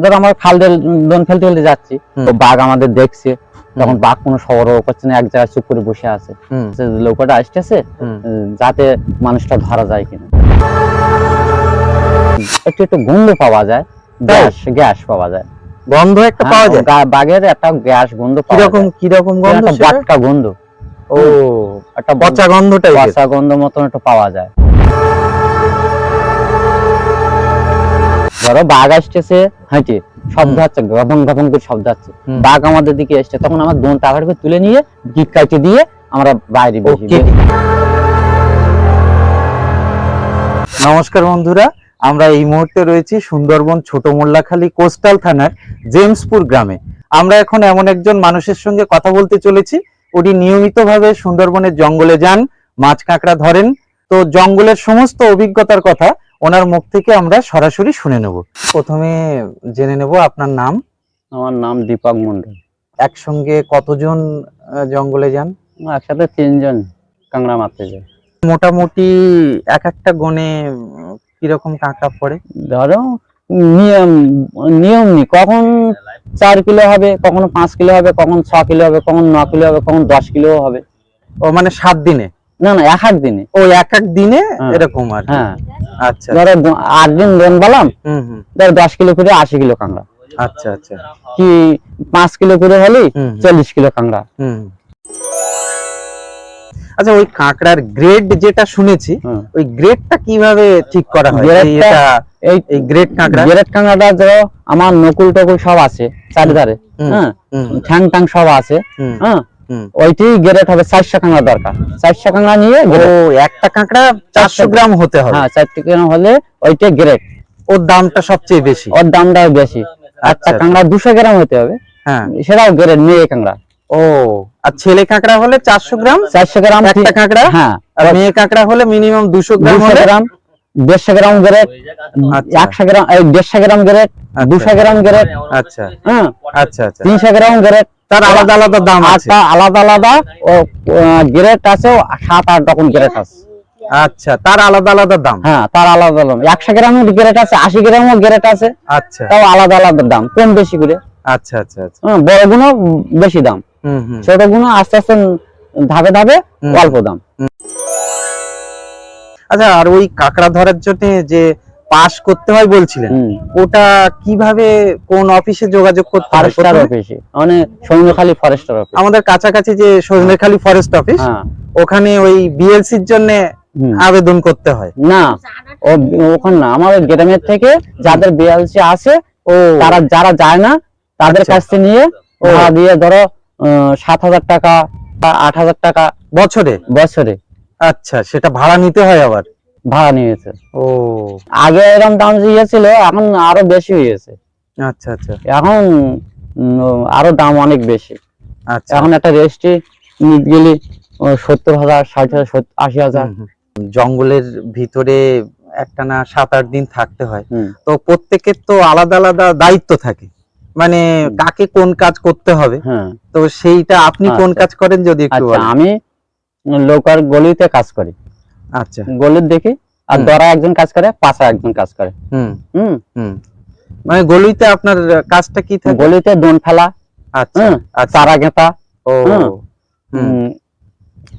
ধর আমরা খাল দোন ফেলতে ফেলতে যাচ্ছি তো বাঘ আমাদের দেখছে তখন বাঘ কোনো সবর করছে না এক জায়গায় চুপ করে বসে আছে। নৌকাটা আসতেছে যাতে মানুষটা ধরা যায় কিনা। একটু একটু গন্ধ পাওয়া যায় গ্যাস গ্যাস পাওয়া যায়। গন্ধ একটা পাওয়া যায়? হ্যাঁ, বাঘের একটা গ্যাস গন্ধ কীরকম যায়। কীরকম গন্ধ একটা গন্ধ। ও একটা পচা গন্ধ পচা গন্ধ মতন একটু পাওয়া যায়। ধরো বাঘ আসতেছে হাঁটে শব্দ হচ্ছে গপন গপন করে শব্দ হচ্ছে বাঘ আমাদের দিকে এসছে তখন আমার দোন টাকাটা করে তুলে নিয়ে গিট কাটে দিয়ে আমরা বাইরে নমস্কার বন্ধুরা আমরা এই মুহূর্তে রয়েছি সুন্দরবন ছোট মোল্লাখালী কোস্টাল থানার জেমসপুর গ্রামে। আমরা এখন এমন একজন মানুষের সঙ্গে কথা বলতে চলেছি উনি নিয়মিতভাবে সুন্দরবনের জঙ্গলে যান মাছ কাঁকড়া ধরেন। তো জঙ্গলের সমস্ত অভিজ্ঞতার কথা ওনার মুখ থেকে আমরা সরাসরি শুনে নেব। প্রথমে জেনে নেব আপনার নাম। আমার নাম দীপক মন্ডল একসঙ্গে কতজন জঙ্গলে যান? একসাথে তিনজন কাংড়া মারতে যায় মোটামুটি এক একটা গনে কীরকম কাঁকড়া পড়ে? ধরো নিয়ম নিয়ম নেই। কখন চার কিলো হবে কখনো পাঁচ কিলো হবে কখন ছ কিলো হবে কখন ন কিলো হবে কখন দশ কিলো হবে। ও মানে সাত দিনে? না না এক এক দিনে। ও এক এক দিনে হ্যাঁ। এরকম আর হ্যাঁ। আচ্ছা। ধরো আট দিন হুম হুম। ধরো দশ কিলো করে আশি কিলো কাঁকড়া। আচ্ছা আচ্ছা। কি পাঁচ কিলো করে হলে চল্লিশ কিলো কাঁকড়া। হুম। আচ্ছা ওই কাঁকড়ার গ্রেড যেটা শুনেছি ওই গ্রেডটা কীভাবে ঠিক করা হয়? এটা এই গ্রেড কাঁকড়া? গেরেট কাঁকড়াটা ধরো আমার নকুল টকুল সব আছে চারিধারে। হ্যাঁ। ঠ্যাং ট্যাং সব আছে। হ্যাঁ। ওইটি গেরেট হবে চারশো কাঁকড়া দরকার। চারশো কাঁকড়া নিয়ে ও একটা কাঁকড়া চারশো গ্রাম হতে হবে। হ্যাঁ চারটে গ্রাম হলে ওইটা গ্রেট ওর দামটা সবচেয়ে বেশি। ওর দামটাও বেশি। আচ্ছা, কাঁকড়া দুশো গ্রাম হতে হবে। হ্যাঁ। সেটাও গ্রেট মেয়ে কাঁকড়া। ও আর ছেলে কাঁকড়া হলে চারশো গ্রাম? চারশো গ্রাম একটা কাঁকড়া? হ্যাঁ। আর মেয়ে কাঁকড়া হলে মিনিমাম দুশো গ্রাম গ্রাম দেড়শো গ্রাম গ্রেট আচ্ছা। একশো গ্রাম দেড়শো গ্রাম গ্রেট আচ্ছা। দুশো গ্রাম গ্রেট আচ্ছা। হ্যাঁ। আচ্ছা আচ্ছা। তিনশো গ্রাম গ্রেট তার আলাদা আলাদা দাম আছে। আলাদা আলাদা আছে সাত আট রকম আছে। আচ্ছা তার আলাদা আলাদা দাম? হ্যাঁ তার আলাদা আলাদা একশো গ্রামের আছে আশি গ্রামও আছে। আচ্ছা। তাও আলাদা আলাদা দাম কম বেশি করে। আচ্ছা আচ্ছা আচ্ছা। বড়গুলো বেশি দাম। হুম হুম। ছোটগুলো আস্তে আস্তে ধাপে ধাপে অল্প দাম। আচ্ছা আর ওই কাঁকড়া ধরার জন্য যে পাস করতে হয় বলছিলেন। ওটা কীভাবে কোন অফিসে যোগাযোগ করতে হয় ফরেস্টার অফিসে মানে সৈন্যখালী ফরেস্টার অফিস আমাদের কাছাকাছি যে সজনেখালি ফরেস্ট অফিস হ্যাঁ। ওখানে ওই বিএলসির জন্য। আবেদন করতে হয়। না ওখানে না আমাদের গ্রামের থেকে যাদের বিএলসি আছে ও। তারা যারা যায় না তাদের আচ্ছা। কাছ থেকে নিয়ে ও। ভাড়া দিয়ে ধরো সাত হাজার টাকা বা আট হাজার টাকা বছরে? বছরে। আচ্ছা সেটা ভাড়া নিতে হয় আবার? ভাড়া নিয়েছে। ও। আগে এরকম দাম ছিল এখন আরও বেশি হয়েছে। আচ্ছা আচ্ছা। এখন আরও দাম অনেক বেশি। আচ্ছা। এখন একটা রেস্টে নিতে গেলে সত্তর হাজার ষাট হাজার আশি হাজার। জঙ্গলের ভিতরে একটা না সাত আট দিন থাকতে হয়। তো প্রত্যেকের তো আলাদা আলাদা দায়িত্ব থাকে। মানে কাকে কোন কাজ করতে হবে? হ্যাঁ। তো সেইটা আপনি কোন আচ্ছা। কাজ করেন যদি একটু আচ্ছা আমি লোকার গলিতে কাজ করি। আচ্ছা। গলির দেখি আর। দরা একজন কাজ করে পাশা একজন কাজ করে। হুম। হুম। হুম। মানে গলিতে আপনার কাজটা কি থাকে? গলিতে দোন ফেলা আচ্ছা। আচ্ছা। চারা গেঁথা ও হুম।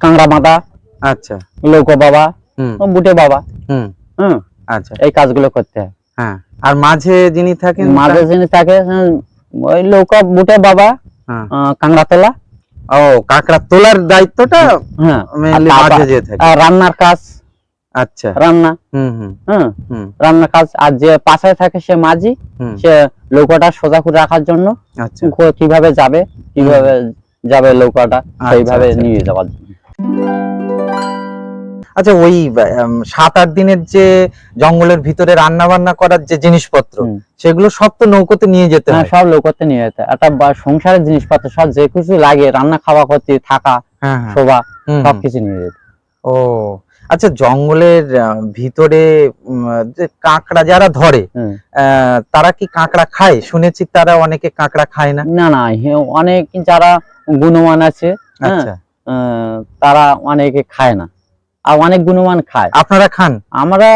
কাংড়া বাঁধা আচ্ছা। লৌকো বাবা বুটে বাবা। হুম। হুম। আচ্ছা। এই কাজগুলো করতে হয়। হ্যাঁ। আর মাঝে যিনি থাকেন মাঝে যিনি থাকে ওই লৌকা বুটে বাবা হ্যাঁ। কাংড়া তোলা ও কাঁকড়া তোলার দায়িত্বটা হ্যাঁ। মেনলি তারপর- মাঝে যে থাকে। আর রান্নার কাজ আচ্ছা। রান্না। হুম হুম। হ্যাঁ। হুম। রান্নার কাজ আর যে পাশায় থাকে সে মাঝি সে লৌকাটা সোজা করে রাখার জন্য আচ্ছা। কীভাবে যাবে কীভাবে যাবে লৌকাটা সেইভাবে আচ্ছা। নিয়ে যাওয়ার জন্য। আচ্ছা ওই সাত আট দিনের যে জঙ্গলের ভিতরে রান্না বান্না করার যে জিনিসপত্র সেগুলো সব তো নৌকোতে নিয়ে যেতে হ্যাঁ হয়। সব লৌকাতে নিয়ে যেতে একটা সংসারের জিনিসপত্র সব যে কিছু লাগে রান্না খাওয়া করতে থাকা হ্যাঁ হ্যাঁ। শোভা। সবকিছু নিয়ে যেতে ও আচ্ছা জঙ্গলের ভিতরে যে কাঁকড়া যারা ধরে আহ, তারা কি কাঁকড়া খায়? শুনেছি তারা অনেকে কাঁকড়া খায় না। না না অনেক যারা গুণমান আছে হ্যাঁ, আচ্ছা। তারা অনেকে খায় না। আর অনেক গুণমান খায়। আপনারা খান? আমরা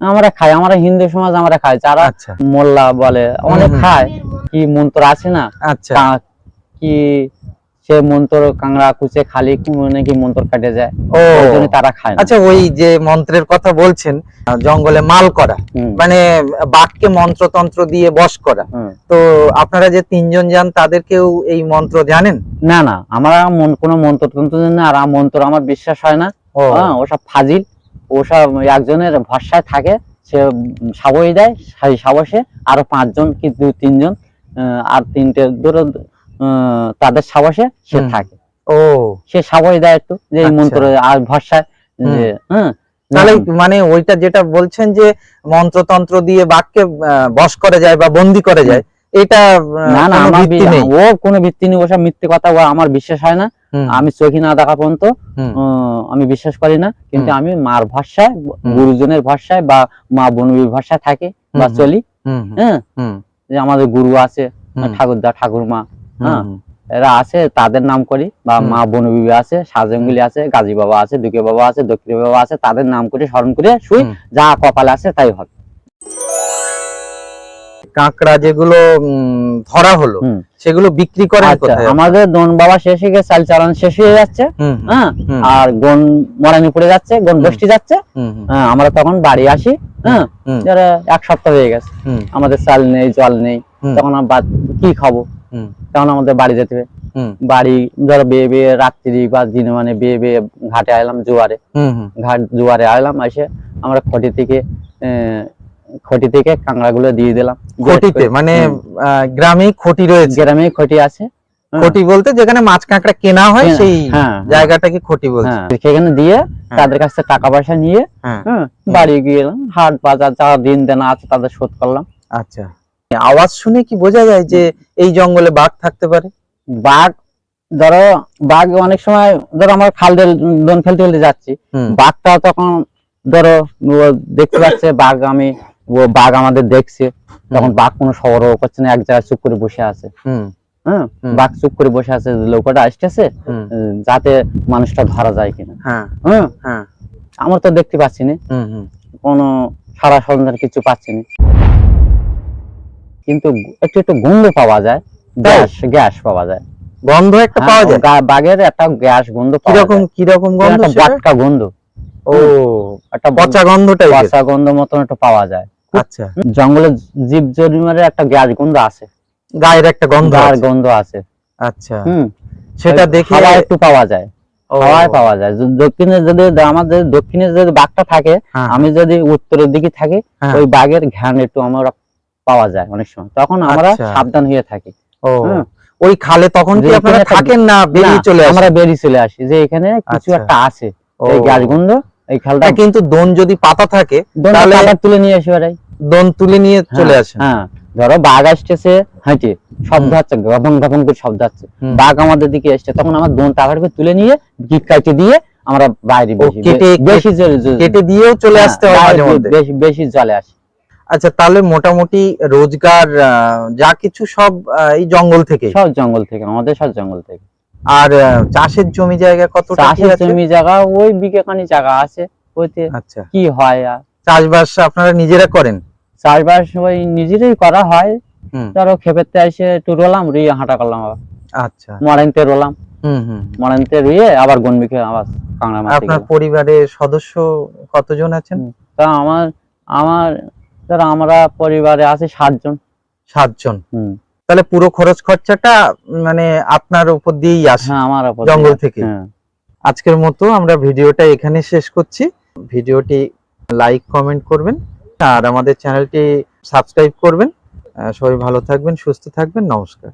আমরা খাই আমরা হিন্দু সমাজ আমরা খাই। যারা আচ্ছা। মোল্লা বলে অনেক খায়। কি মন্ত্র আছে না? আচ্ছা। কি সে মন্ত্র কাংড়া কুচে খালি নাকি মন্ত্র কাটে যায়? ও। তারা খায় আচ্ছা ওই যে মন্ত্রের কথা বলছেন জঙ্গলে মাল করা। মানে বাঘকে মন্ত্রতন্ত্র দিয়ে বশ করা। তো আপনারা যে তিনজন যান তাদের তাদেরকেও এই মন্ত্র জানেন? না না আমরা কোনো মন্ত্র তন্ত্র জানি না আর মন্ত্র আমার বিশ্বাস হয় না। হ্যাঁ ওসব ফাজিল। ওসব একজনের ভরসায় থাকে সে সাবই দেয় সেই সাবসে আরও পাঁচজন কি দু তিনজন আর তিনটে ধরো তাদের সাবসে সে থাকে। ও। সে সাবই দেয় একটু যে আচ্ছা। মন্ত্র আর ভরসায় যে হ্যাঁ তাহলে মানে ওইটা যেটা বলছেন যে মন্ত্রতন্ত্র দিয়ে বাক্যে বশ করে যায় বা বন্দি করে যায় এটা না না কোনো আমার ও কোনো ভিত্তি নেই ওসব মিথ্যে কথা ও আমার বিশ্বাস হয় না। আমি চোখে না দেখা পর্যন্ত আমি বিশ্বাস করি না। কিন্তু আমি মার ভরসায় হুম। গুরুজনের ভরসায় বা মা বনবীর ভরসায় থাকে বা চলি। হ্যাঁ। যে আমাদের গুরু আছে ঠাকুরদা ঠাকুরমা হ্যাঁ। এরা আছে তাদের নাম করি বা। মা বনবিবি আছে সাজঙ্গলি আছে গাজী বাবা আছে দুকে বাবা আছে দক্ষিণ বাবা আছে তাদের নাম করে স্মরণ করে শুই যা কপালে আছে তাই হবে। কাঁকড়া যেগুলো ধরা হলো সেগুলো বিক্রি করেন আচ্ছা আমাদের দন বাবা শেষ হয়ে গেছে চাল চালান শেষ হয়ে যাচ্ছে হ্যাঁ? আর গন মরানি পড়ে যাচ্ছে গন। বৃষ্টি যাচ্ছে হ্যাঁ, আমরা তখন বাড়ি আসি হ্যাঁ? এক সপ্তাহ হয়ে গেছে আমাদের চাল নেই জল নেই তখন আমরা কি খাব? তখন আমাদের বাড়ি যেতে হবে। বাড়ি ধরো বেয়ে বেয়ে রাত্রি বা দিনে মানে বেয়ে বেয়ে ঘাটে আইলাম জোয়ারে। ঘাট জোয়ারে আইলাম এসে আমরা খটি থেকে খটি থেকে কাঁকড়া গুলো দিয়ে দিলাম। খটিতে মানে গ্রামেই খটি রয়েছে। গ্রামে খটি আছে। হ্যাঁ। খটি বলতে যেখানে মাছ কাঁকড়া কেনা হয় হ্যাঁ, সেই হ্যাঁ, জায়গাটাকে খটি বলছে। হ্যাঁ সেখানে দিয়ে তাদের কাছ থেকে টাকা পয়সা নিয়ে হ্যাঁ। হ্যাঁ বাড়ি গেলাম হাট বাজার যা দিন দেনা আছে তাদের শোধ করলাম। আচ্ছা। আওয়াজ শুনে কি বোঝা যায় যে এই জঙ্গলে বাঘ থাকতে পারে? বাঘ ধরো বাঘ অনেক সময় ধরো আমরা খাল দন ফেলতে ফেলতে যাচ্ছি। বাঘটা তখন ধরো দেখতে পাচ্ছে বাঘ আমি ও বাঘ আমাদের দেখছে তখন বাঘ কোনো সবর করছে না এক জায়গায় চুপ করে বসে আছে। হুম, হ্যাঁ বাঘ চুপ করে বসে আছে লোকটা আসতেছে যাতে মানুষটা ধরা যায় কিনা। হ্যাঁ। হ্যাঁ। হ্যাঁ। আমরা তো দেখতে পাচ্ছি না। হুম, হুম, কোনো সারা সন্ধান কিছু পাচ্ছি না। কিন্তু একটু একটু গন্ধ পাওয়া যায় গ্যাস গ্যাস পাওয়া যায়। গন্ধ একটা হ্যাঁ, পাওয়া যায় বাঘের একটা গ্যাস গন্ধ কীরকম। কীরকম গন্ধ? বাটকা গন্ধ। ও একটা পচা গন্ধ টাইপের পচা গন্ধ মতন একটা পাওয়া যায়। আচ্ছা। জঙ্গলে জীব জন্তুর একটা গ্যাস গন্ধ আছে গায়ের একটা গন্ধ আছে। গন্ধ আছে আচ্ছা। হুম। সেটা দেখে একটু পাওয়া যায়। হাওয়ায় পাওয়া যায়। দক্ষিণে যদি আমাদের দক্ষিণে যদি বাঘটা থাকে হ্যাঁ, আমি যদি উত্তরের দিকে থাকি হ্যাঁ। ওই বাঘের ঘ্রাণ একটু আমরা পাওয়া যায় অনেক সময়। তখন আমরা আচ্ছা। সাবধান হয়ে থাকি। ওই খালে তখন কি আপনারা থাকেন না? বেরিয়ে চলে আমরা বেরিয়ে চলে আসি। যে এখানে কিছু আচ্ছা। একটা আছে। এই গ্যাস গন্ধ এই খালটা হ্যাঁ, কিন্তু দোন যদি পাতা থাকে তাহলে- তুলে নিয়ে আসি ওরাই দোন তুলে নিয়ে চলে আসেন হ্যাঁ। ধরো বাঘ আসতেছে হাঁটে শব্দ হচ্ছে গপন গপন করে শব্দ হচ্ছে। বাঘ আমাদের দিকে এসছে তখন আমার দোন টাকার করে তুলে নিয়ে গিট কাটে দিয়ে আমরা বাইরে কেটে- বেশি কেটে দিয়েও চলে হ্যাঁ, আসতে হয় বেশি বেশি জলে আসে। আচ্ছা তাহলে মোটামুটি রোজগার যা কিছু সব এই জঙ্গল থেকে। সব জঙ্গল থেকে আমাদের সব জঙ্গল থেকে। আর চাষের জমি জায়গা কত চাষের জমি জায়গা ওই বিঘেখানি জায়গা আছে। ওইতে আচ্ছা। কি হয় আর? চাষবাস আপনারা নিজেরা করেন? চাষবাস ওই নিজেরাই করা হয়। ধরো খেপেতে এসে একটু রোলাম রুইয়ে হাঁটা করলাম আবার। আচ্ছা। মরাইনতে রোলাম। হুম হুম মরাইনতে রুইয়ে আবার গনবিকে আবার কাঁকড়া মারতে আপনার। পরিবারের সদস্য কতজন আছেন? তা আমার আমার ধরো আমরা পরিবারে আছি সাতজন। সাতজন। হুম। তাহলে পুরো খরচ খরচাটা মানে আপনার উপর দিয়েই আসে হ্যাঁ আমার উপর জঙ্গল থেকে? হ্যাঁ। আজকের মতো আমরা ভিডিওটা এখানে শেষ করছি। ভিডিওটি লাইক কমেন্ট করবেন আর আমাদের চ্যানেলটি সাবস্ক্রাইব করবেন। সবাই ভালো থাকবেন সুস্থ থাকবেন। নমস্কার।